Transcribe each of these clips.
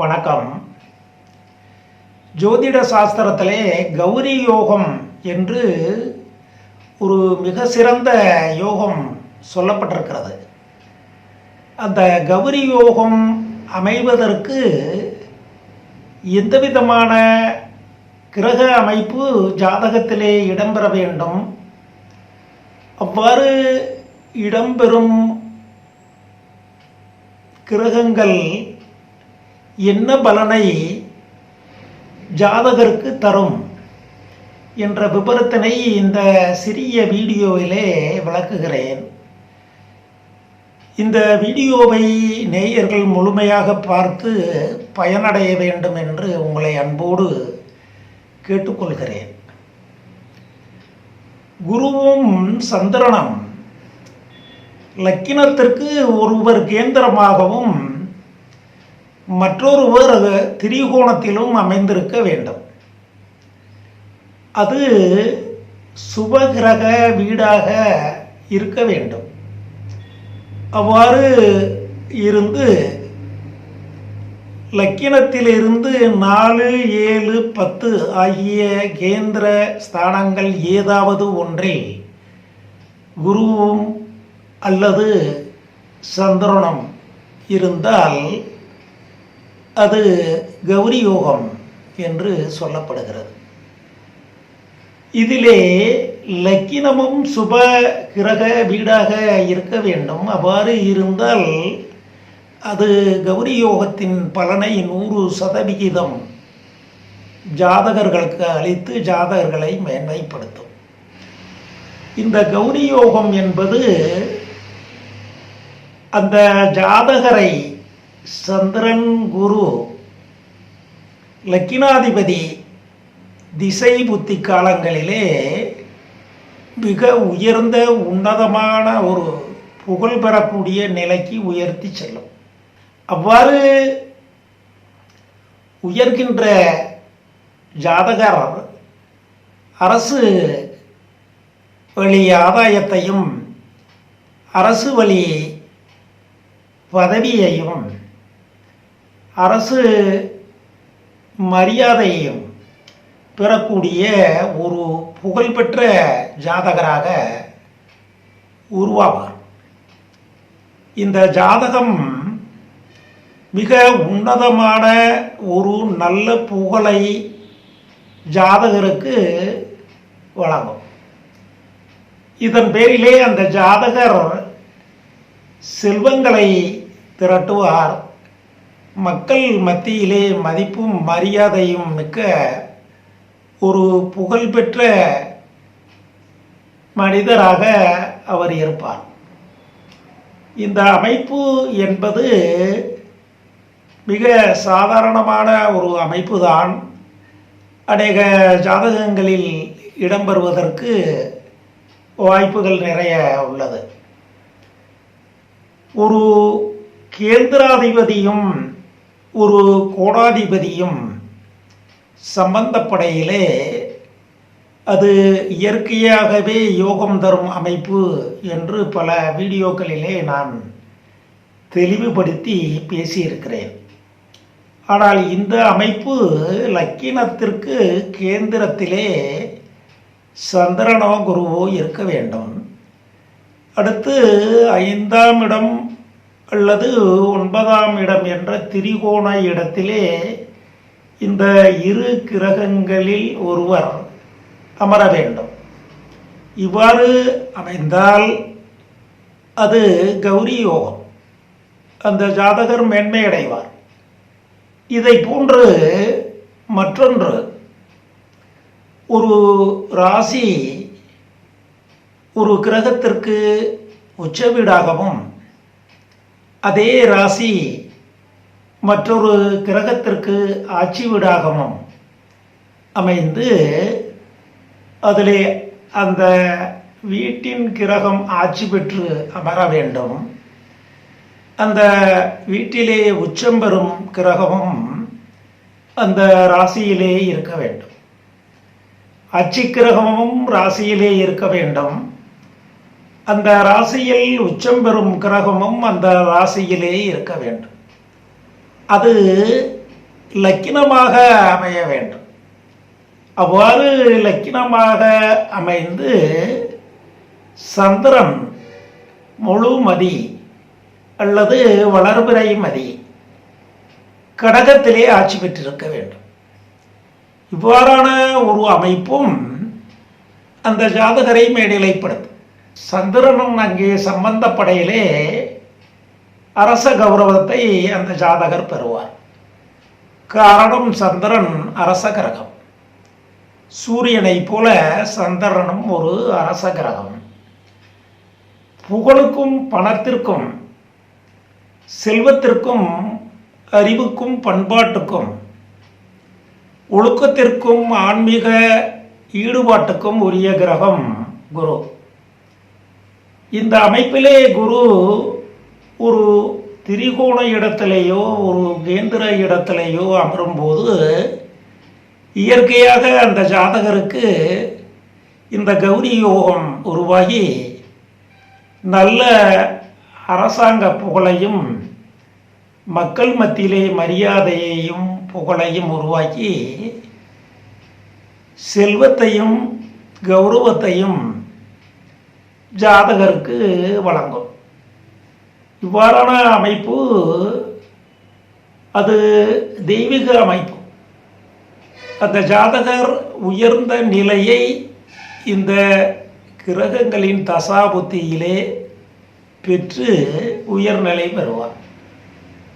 வணக்கம். ஜோதிட சாஸ்திரத்திலே கௌரி யோகம் என்று ஒரு மிக சிறந்த யோகம் சொல்லப்பட்டிருக்கிறது. அந்த கௌரி யோகம் அமைவதற்கு எந்த விதமான கிரக அமைப்பு ஜாதகத்திலே இடம்பெற வேண்டும்? அவ்வாறு இடம்பெறும் கிரகங்கள் என்ன பலனை ஜாதகருக்கு தரும் என்ற விபரத்தினை இந்த சிறிய வீடியோவிலே விளக்குகிறேன். இந்த வீடியோவை நேயர்கள் முழுமையாக பார்த்து பயனடைய வேண்டும் என்று உங்களை அன்போடு கேட்டுக்கொள்கிறேன். குருவும் சந்திரனும் லக்கினத்திற்கு ஒருவர் கேந்திரமாகவும் மற்றொருவர் திரிகோணத்திலும் அமைந்திருக்க வேண்டும். அது சுபகிரக வீடாக இருக்க வேண்டும். அவ்வாறு இருந்து லக்கினத்திலிருந்து நாலு ஏழு பத்து ஆகிய கேந்திர ஸ்தானங்கள் ஏதாவது ஒன்றில் குருவும் அல்லது சந்திரனும் இருந்தால் அது கௌரி யோகம் என்று சொல்லப்படுகிறது. இதிலே லக்கினமும் சுப கிரக வீடாக இருக்க வேண்டும். அவ்வாறு இருந்தால் அது கௌரி யோகத்தின் பலனை நூறு சதவிகிதம் ஜாதகர்களுக்கு அளித்து ஜாதகர்களை மேன்மைப்படுத்தும். இந்த கௌரி யோகம் என்பது அந்த ஜாதகரை சந்திரன் குரு. லக்கினாதிபதி திசை புத்தி காலங்களிலே மிக உயர்ந்த உன்னதமான ஒரு புகழ் பெறக்கூடிய நிலைக்கு உயர்த்தி செல்லும். அவ்வாறு உயர்கின்ற ஜாதகர் அரசு வழி ஆதாயத்தையும் அரசு வழி பதவியையும் அரசு மரியாதையையும் பெறக்கூடிய ஒரு புகழ்பெற்ற ஜாதகராக உருவாவார். இந்த ஜாதகம் மிக உன்னதமான ஒரு நல்ல புகழை ஜாதகருக்கு வழங்கும். இதன் பேரிலே அந்த ஜாதகர் செல்வங்களை திரட்டுவார். மக்கள் மத்தியிலே மதிப்பும் மரியாதையும் மிக்க ஒரு புகழ்பெற்ற மனிதராக அவர் இருப்பார். இந்த அமைப்பு என்பது மிக சாதாரணமான ஒரு அமைப்பு தான் அநேக ஜாதகங்களில் இடம்பெறுவதற்கு வாய்ப்புகள் நிறைய உள்ளது. ஒரு கேந்திராதிபதியும் ஒரு கோடாதிபதியும் சம்பந்தப்படையிலே அது இயற்கையாகவே யோகம் தரும் அமைப்பு என்று பல வீடியோக்களிலே நான் தெளிவுபடுத்தி பேசியிருக்கிறேன். ஆனால் இந்த அமைப்பு லக்கினத்திற்கு கேந்திரத்திலே சந்திரனோ குருவோ இருக்க வேண்டும். அடுத்து ஐந்தாம் இடம் அல்லது ஒன்பதாம் இடம் என்ற திரிகோண இடத்திலே இந்த இரு கிரகங்களில் ஒருவர் அமர வேண்டும். இவ்வாறு அமைந்தால் அது கௌரி யோகம். அந்த ஜாதகர் மேன்மை அடைவார் இதை போன்று மற்றொன்று ஒரு ராசி ஒரு கிரகத்திற்கு உச்ச வீடாகவும் அதே ராசி மற்றொரு கிரகத்திற்கு ஆட்சி வீடாகவும் அமைந்து அதிலே அந்த வீட்டின் கிரகம் ஆட்சி பெற்று அமர வேண்டும். அந்த வீட்டிலே உச்சம் பெறும் கிரகமும் அந்த ராசியிலே இருக்க வேண்டும். அச்சி கிரகமும் ராசியிலே இருக்க வேண்டும். அந்த ராசியில் உச்சம் பெறும் கிரகமும் அந்த ராசியிலே இருக்க வேண்டும். அது லக்கினமாக அமைய வேண்டும். அவ்வாறு லக்கினமாக அமைந்து சந்திரன் முழு மதி அல்லது வளர்பிறை மதி கடகத்திலே ஆட்சி பெற்றிருக்க வேண்டும். இவ்வாறான ஒரு அமைப்பும் அந்த ஜாதகரை மேநிலைப்படுத்தும் சந்திரனும் அங்கே சம்பந்தப்படையிலே அரச கௌரவத்தை அந்த ஜாதகர் பெறுவார். காரணம் சந்திரன் அரச கிரகம். சூரியனை போல சந்திரனும் ஒரு அரச கிரகம். புகழுக்கும் பணத்திற்கும் செல்வத்திற்கும் அறிவுக்கும் பண்பாட்டுக்கும் ஒழுக்கத்திற்கும் ஆன்மீக ஈடுபாட்டுக்கும் உரிய கிரகம் குரு. இந்த அமைப்பிலே குரு ஒரு திரிகோண இடத்திலேயோ ஒரு கேந்திர இடத்திலேயோ அமரும்போது இயற்கையாக அந்த ஜாதகருக்கு இந்த கௌரி யோகம் உருவாகி நல்ல அரசாங்க புகழையும் மக்கள் மத்தியிலே மரியாதையையும் புகழையும் உருவாக்கி செல்வத்தையும் கௌரவத்தையும் ஜாதகருக்கு வழங்கும். இவ்வாறான அமைப்பு அது தெய்வீக அமைப்பு. அந்த ஜாதகர் உயர்ந்த நிலையை இந்த கிரகங்களின் தசாபுத்தியிலே பெற்று உயர்நிலை பெறுவார்.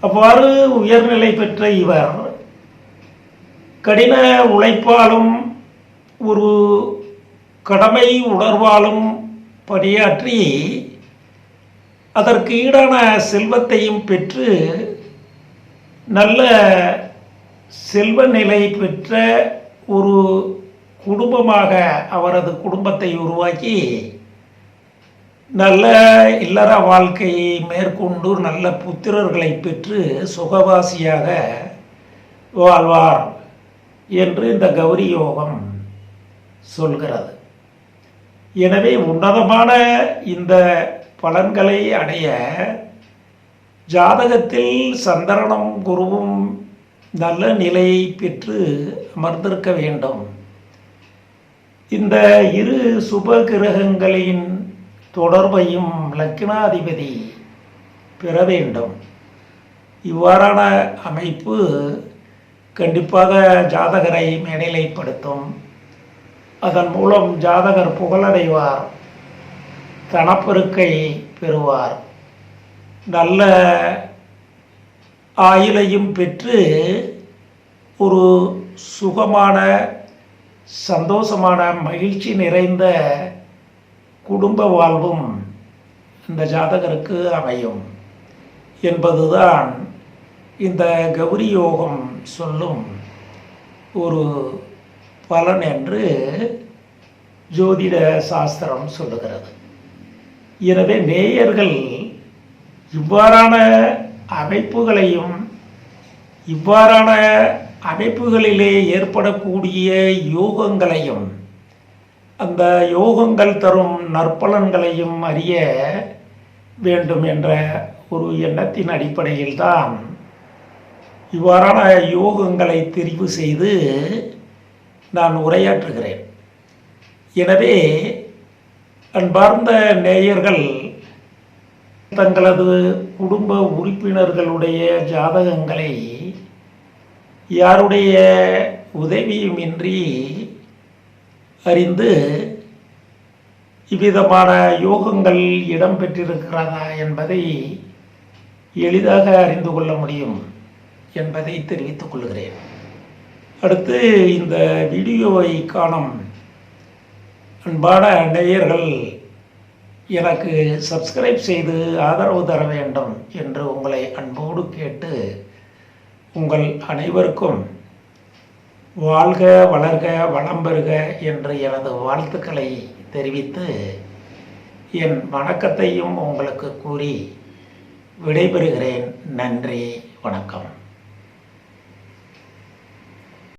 அவ்வாறு உயர்நிலை பெற்ற இவர் கடின உழைப்பாலும் ஒரு கடமை உணர்வாலும் பணியாற்றி அதற்கு ஈடான செல்வத்தையும் பெற்று நல்ல செல்வ நிலை பெற்ற ஒரு குடும்பமாக அவரது குடும்பத்தை உருவாக்கி நல்ல இல்லற வாழ்க்கையை மேற்கொண்டு நல்ல புத்திரர்களை பெற்று சுகவாசியாக வாழ்வார் என்று இந்த கௌரி யோகம் சொல்கிறது. எனவே உன்னதமான இந்த பலன்களை அடைய ஜாதகத்தில் சந்திரனும் குருவும் நல்ல நிலையை பெற்று அமர்ந்திருக்க வேண்டும். இந்த இரு சுப கிரகங்களின் தொடர்பையும் லக்னாதிபதி பெற வேண்டும். இவ்வாறான அமைப்பு கண்டிப்பாக ஜாதகரை மேனிலைப்படுத்தும். அதன் மூலம் ஜாதகர் புகழடைவார். தனப்பெருக்கை பெறுவார். நல்ல ஆயுளையும் பெற்று ஒரு சுகமான சந்தோஷமான மகிழ்ச்சி நிறைந்த குடும்ப வாழ்வும் இந்த ஜாதகருக்கு அமையும் என்பதுதான் இந்த கௌரி யோகம் சொல்லும் ஒரு பலன் என்று ஜோதிட சாஸ்திரம் சொல்லுகிறது. எனவே நேயர்கள் இவ்வாறான அமைப்புகளையும் இவ்வாறான அமைப்புகளிலே ஏற்படக்கூடிய யோகங்களையும் அந்த யோகங்கள் தரும் நற்பலன்களையும் அறிய வேண்டும் என்ற ஒரு எண்ணத்தின் அடிப்படையில் தான் இவ்வாறான யோகங்களை தெரிவு செய்து நான் உரையாற்றுகிறேன். எனவே அன்பார்ந்த நேயர்கள் தங்களது குடும்ப உறுப்பினர்களுடைய ஜாதகங்களை யாருடைய உதவியுமின்றி அறிந்து இவ்விதமான யோகங்கள் இடம்பெற்றிருக்கிறதா என்பதை எளிதாக அறிந்து கொள்ள முடியும் என்பதை தெரிவித்துக் கொள்கிறேன். அடுத்து இந்த வீடியோவை காணும் அன்பான நேயர்கள் எனக்கு சப்ஸ்கிரைப் செய்து ஆதரவு தர வேண்டும் என்று உங்களை அன்போடு கேட்டு உங்கள் அனைவருக்கும் வாழ்க வளர்க வளம் பெறுக என்று எனது வாழ்த்துக்களை தெரிவித்து என் வணக்கத்தையும் உங்களுக்கு கூறி விடைபெறுகிறேன். நன்றி வணக்கம்.